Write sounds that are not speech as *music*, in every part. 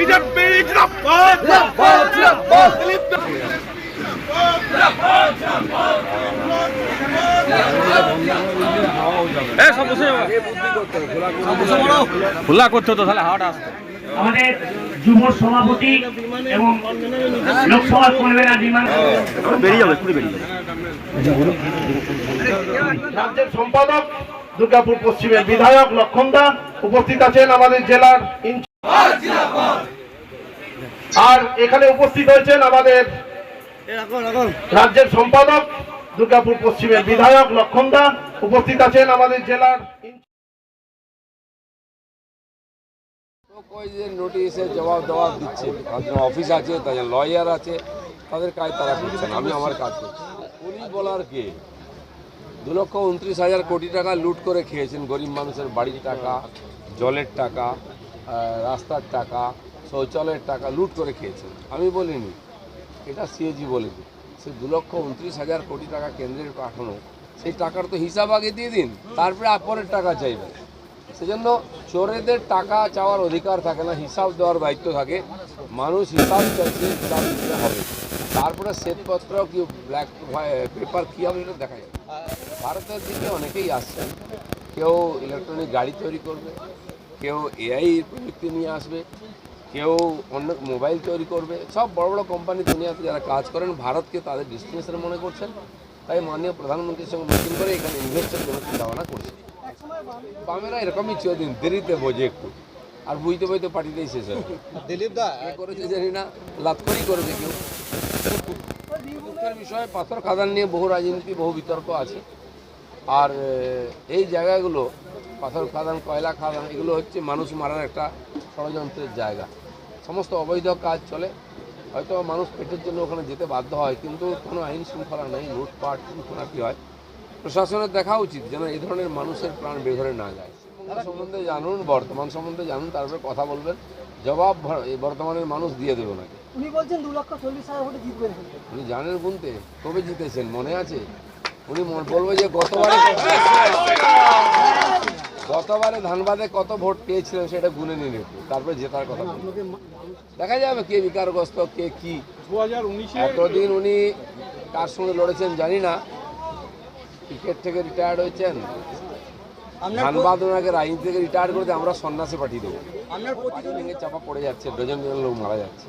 BJP খোলা করতে হতো তাহলে হাওয়াটা আসতো। আমাদের যুব সভাপতি এবং লোকসভা কনভেনার বিমান বেরিয়ে যাবে পুরো বেরিয়ে যাবে। রাজ্যের সম্পাদক দুর্গাপুর পশ্চিমের বিধায়ক লক্ষণ দা উপস্থিত আছেন আমাদের জেলার। আর এখানে উপস্থিত হয়েছেন আমাদের রাজ্যের সম্পাদক দুর্গাপুর পশ্চিমের বিধায়ক লক্ষণ দা উপস্থিত আছেন আমাদের জেলার। যে নোটিশের জবাব দেওয়ার দিচ্ছে। তাদের অফিস আছে তাদের লয়ার আছে তাদের কাজ তারা করছেন আমি আমার কাজ করছি। পুলিশ বলার কে? দু লক্ষ উনত্রিশ হাজার কোটি টাকা লুট করে খেয়েছেন গরিব মানুষের বাড়ির টাকা জলের টাকা রাস্তার টাকা, শৌচালয়ের টাকা লুট করে খেয়েছেন আমি বলিনি। এটা সিএজি বলেছে। সে দু লক্ষ উনত্রিশ হাজার কোটি টাকা কেন্দ্রের পাঠানো, সেই টাকার তো হিসাব আগে দিয়ে দিন, তারপরে আপরের টাকা চাইবেন সেজন্য চোরেদের টাকা চাওয়ার অধিকার থাকে না, হিসাব দেওয়ার দায়িত্ব থাকে। মানুষ হিসাব চাইছে, হিসাব দিতে হবে। তারপরে শ্বেতপত্র কি ব্ল্যাক পেপার কী হবে সেটা দেখা যাবে ভারতের দিকে অনেকেই আসছেন কেউ ইলেকট্রনিক গাড়ি তৈরি করবে কেউ এআই প্রযুক্তি নিয়ে আসবে কেউ অন্য মোবাইল তৈরি করবে। সব বড় বড় কোম্পানি দুনিয়াতে যারা কাজ করেন ভারতকে তাদের ডেস্টিনেশন মনে করছেন। তাই মাননীয় প্রধানমন্ত্রীর সঙ্গে মিটিং করে এখানে ইনভেস্টের জন্য চিন্তা ভাবনা করছে। বামেরা এরকমই চিরদিন দেরিতে বোঝে একটু। আর বুঝতে বুঝতে পার্টিতেই শেষ হয় *laughs* দিলীপ দা করেছে জানি না লাতকরি করেছে কেউ। বিষয়ে পাথর খাদান নিয়ে বহু রাজনীতি বহু বিতর্ক আছে। আর এই জায়গাগুলো পাথর খাদান কয়লা খাদান এগুলো হচ্ছে মানুষ মারার একটা ষড়যন্ত্রের জায়গা। সমস্ত অবৈধ কাজ চলে। হয়তো মানুষ পেটের জন্য ওখানে যেতে বাধ্য হয় কিন্তু কোনো আইন শৃঙ্খলা নেই লুটপাট খুনাখুনি হয়। প্রশাসনের দেখা উচিত যেন এই ধরনের মানুষের প্রাণ বেঘরে না যায়। সম্বন্ধে জানুন বর্তমান সম্বন্ধে জানুন তারপরে কথা বলবেন। জবাব বর্তমানের মানুষ দিয়ে দেবে ওনাকে। উনি বলছেন দু লক্ষ চল্লিশ হাজার ভোটে জিতবেন। উনি জানেন গুনতে কবে জিতেছেন মনে আছে? উনি মনে বলবে যে গতবারে গতবারে ধানবাদে কত ভোট পেয়েছিলেন সেটা গুনে নিন একটু তারপরে জেতার কথা দেখা যাবে কে বিকারগ্রস্ত কে কি। এতদিন উনি কার সঙ্গে লড়েছেন জানি না। ক্রিকেট থেকে রিটায়ার্ড হয়েছেন। ধানবাদ ওনাকে রাজনীতি থেকে রিটায়ার করে আমরা সন্ন্যাসে পাঠিয়ে দেবো। ভেঙে চাপা পড়ে যাচ্ছে ডজন ডজন লোক মারা যাচ্ছে।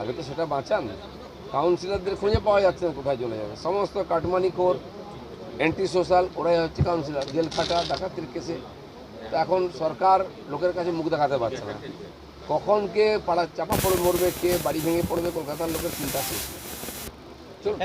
আগে তো সেটা বাঁচান। কাউন্সিলরদের খুঁজে পাওয়া যাচ্ছে না কোথায় চলে যাবে। সমস্ত কাটমানি খোর অ্যান্টি সোশ্যাল ওরাই হচ্ছে কাউন্সিলর জেল খাটা ডাকাতির কেসে এখন সরকার লোকের কাছে মুখ দেখাতে পারছে না। কখন কে পাড়া চাপা পড়ে মরবে কে বাড়ি ভেঙে পড়বে কলকাতার লোকের চিন্তা শেষ। চলুন